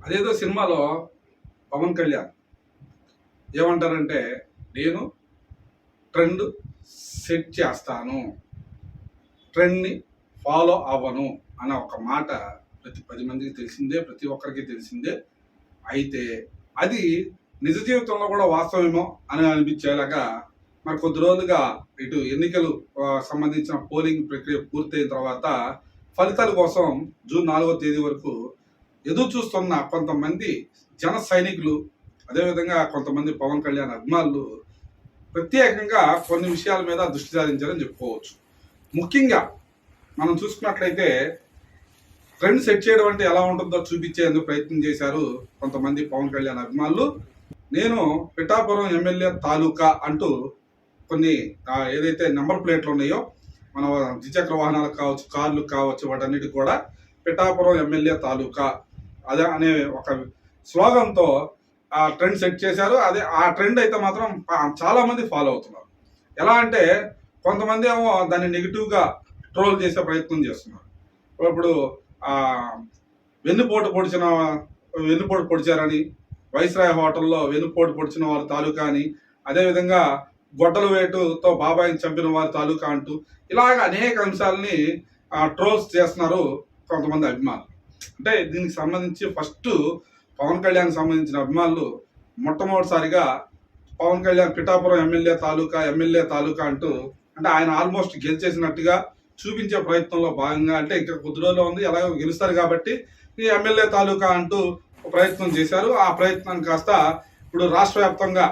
అదేదో సినిమాలో పవన్ కళ్యాణ్ ఏమంటారంటే నేను ట్రెండ్ సెట్ చేస్తాను. ట్రెండ్ని ఫాలో అవ్వను. అన్న ఒక మాట ప్రతి పది మందికి తెలిసిందే ప్రతి ఒక్కరికి తెలిసిందే. అయితే అది నిజ జీవితంలో కూడా వాస్తవమేమో అని అనిపించేలాగా మరి కొద్ది రోజులుగా ఇటు ఎన్నికలు సంబంధించిన పోలింగ్ ప్రక్రియ పూర్తయిన తర్వాత ఫలితాల కోసం జూన్ నాలుగో తేదీ వరకు ఎదురు చూస్తున్న కొంతమంది జన సైనికులు అదేవిధంగా కొంతమంది పవన్ కళ్యాణ్ అభిమానులు ప్రత్యేకంగా కొన్ని విషయాల మీద దృష్టి సారించారని చెప్పుకోవచ్చు. ముఖ్యంగా మనం చూసుకున్నట్లయితే ట్రెండ్ సెట్ చేయడం అంటే ఎలా ఉంటుందో చూపించేందుకు ప్రయత్నం చేశారు కొంతమంది పవన్ కళ్యాణ్ అభిమానులు. నేను పిఠాపురం ఎమ్మెల్యే తాలూకా అంటూ కొన్ని ఏదైతే నెంబర్ ప్లేట్లు ఉన్నాయో మన ద్విచక్ర వాహనాలకు కావచ్చు కార్లు కావచ్చు వాటన్నిటి కూడా పిఠాపురం ఎమ్మెల్యే తాలూకా అదే అనే ఒక స్లోగన్తో ఆ ట్రెండ్ సెట్ చేశారు. అదే ఆ ట్రెండ్ అయితే మాత్రం చాలామంది చాలా మంది ఫాలో అవుతున్నారు. ఎలా అంటే కొంతమంది ఏమో దాన్ని నెగిటివ్గా ట్రోల్ చేసే ప్రయత్నం చేస్తున్నారు. ఇప్పుడు ఆ, వెన్నుపోటు పొడిచిన వెన్నుపోటు పొడిచారని వైస్రాయ్ హోటల్లో వెన్నుపోటు పొడిచిన వారి తాలూకా అని అదేవిధంగా గొడ్డల వేటుతో బాబాయిని చంపిన వారి తాలూకా అంటూ ఇలాగ అనేక అంశాలని ట్రోల్స్ చేస్తున్నారు కొంతమంది అభిమానులు. అంటే దీనికి సంబంధించి ఫస్ట్ పవన్ కళ్యాణ్ సంబంధించిన అభిమానులు మొట్టమొదటిసారిగా పవన్ కళ్యాణ్ పిఠాపురం ఎమ్మెల్యే తాలూకా ఎమ్మెల్యే తాలూకా అంటూ అంటే ఆయన ఆల్మోస్ట్ గెలిచేసినట్టుగా చూపించే ప్రయత్నంలో భాగంగా అంటే ఇంకా కొద్ది రోజుల్లో ఉంది ఎలాగో గెలుస్తారు కాబట్టి ఈ ఎమ్మెల్యే తాలూకా అంటూ ఒక ప్రయత్నం చేశారు. ఆ ప్రయత్నం కాస్త ఇప్పుడు రాష్ట్ర వ్యాప్తంగా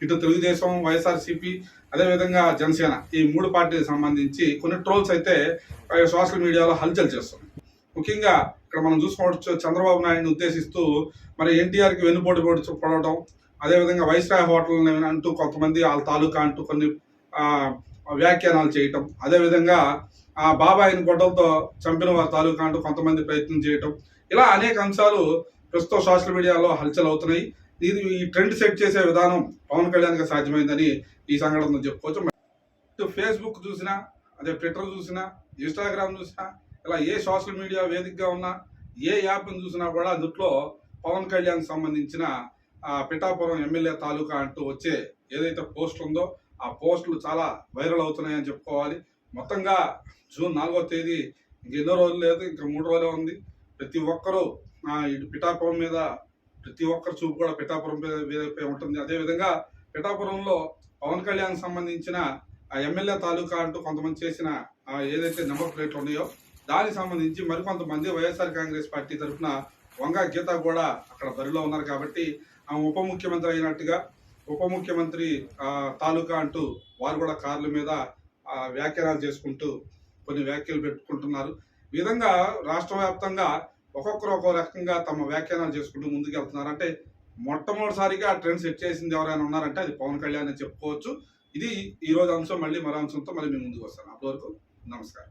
ఇటు తెలుగుదేశం వైఎస్ఆర్సీపీ అదేవిధంగా జనసేన ఈ మూడు పార్టీలకు సంబంధించి కొన్ని ట్రోల్స్ అయితే సోషల్ మీడియాలో హల్చల్ చేస్తుంది ముఖ్యంగా ఇక్కడ మనం చూసుకోవచ్చు చంద్రబాబు నాయుడిని ఉద్దేశిస్తూ మరి ఎన్టీఆర్కి వెన్నుపోటు పొడి పడవడం అదేవిధంగా వైస్రాయ్ హోటల్ అంటూ కొంతమంది వాళ్ళ తాలూకా అంటూ కొన్ని వ్యాఖ్యానాలు చేయటం అదేవిధంగా ఆ బాబాయిని గొడ్డలతో చంపిన వారి తాలూకా అంటూ కొంతమంది ప్రయత్నం చేయటం ఇలా అనేక అంశాలు ప్రస్తుతం సోషల్ మీడియాలో హల్చల్ అవుతున్నాయి. ఇది ఈ ట్రెండ్ సెట్ చేసే విధానం పవన్ కళ్యాణ్కి సాధ్యమైందని ఈ సంఘటన చెప్పుకోవచ్చు. ఫేస్బుక్ చూసినా అదే ట్విట్టర్ చూసినా ఇన్స్టాగ్రామ్ చూసినా ఇలా ఏ సోషల్ మీడియా వేదికగా ఉన్నా ఏ యాప్ని చూసినా కూడా అందుట్లో పవన్ కళ్యాణ్ సంబంధించిన ఆ పిఠాపురం ఎమ్మెల్యే తాలూకా అంటూ వచ్చే ఏదైతే పోస్ట్ ఉందో ఆ పోస్టులు చాలా వైరల్ అవుతున్నాయని చెప్పుకోవాలి. మొత్తంగా జూన్ నాలుగో తేదీ ఇంక ఎన్నో రోజులు లేదు ఇంకా మూడు రోజులే ఉంది. ప్రతి ఒక్కరూ ఇటు పిఠాపురం మీద ప్రతి ఒక్కరి చూపు కూడా పిఠాపురం మీద మీదపై ఉంటుంది. అదేవిధంగా పిఠాపురంలో పవన్ కళ్యాణ్ సంబంధించిన ఆ ఎమ్మెల్యే తాలూకా అంటూ కొంతమంది చేసిన ఏదైతే నెంబర్ ప్లేట్లు ఉన్నాయో దానికి సంబంధించి మరికొంతమంది వైఎస్ఆర్ కాంగ్రెస్ పార్టీ తరఫున వంగా గీత కూడా అక్కడ బరిలో ఉన్నారు కాబట్టి ఆమె ఉప ముఖ్యమంత్రి అయినట్టుగా ఉప ముఖ్యమంత్రి తాలూకా అంటూ వారు కూడా కార్ల మీద ఆ, వ్యాఖ్యానాలు చేసుకుంటూ కొన్ని వ్యాఖ్యలు పెట్టుకుంటున్నారు. ఈ విధంగా రాష్ట్ర వ్యాప్తంగా ఒక్కొక్కరు ఒక్కో రకంగా తమ వ్యాఖ్యానాలు చేసుకుంటూ ముందుకు వెళ్తున్నారు. అంటే మొట్టమొదటిసారిగా ట్రెండ్ సెట్ చేసింది ఎవరైనా ఉన్నారంటే అది పవన్ కళ్యాణ్ అని చెప్పుకోవచ్చు. ఇది ఈ రోజు అంశం మళ్ళీ మరో అంశంతో మళ్ళీ మేము ముందుకు వస్తాను. అప్పటివరకు నమస్కారం.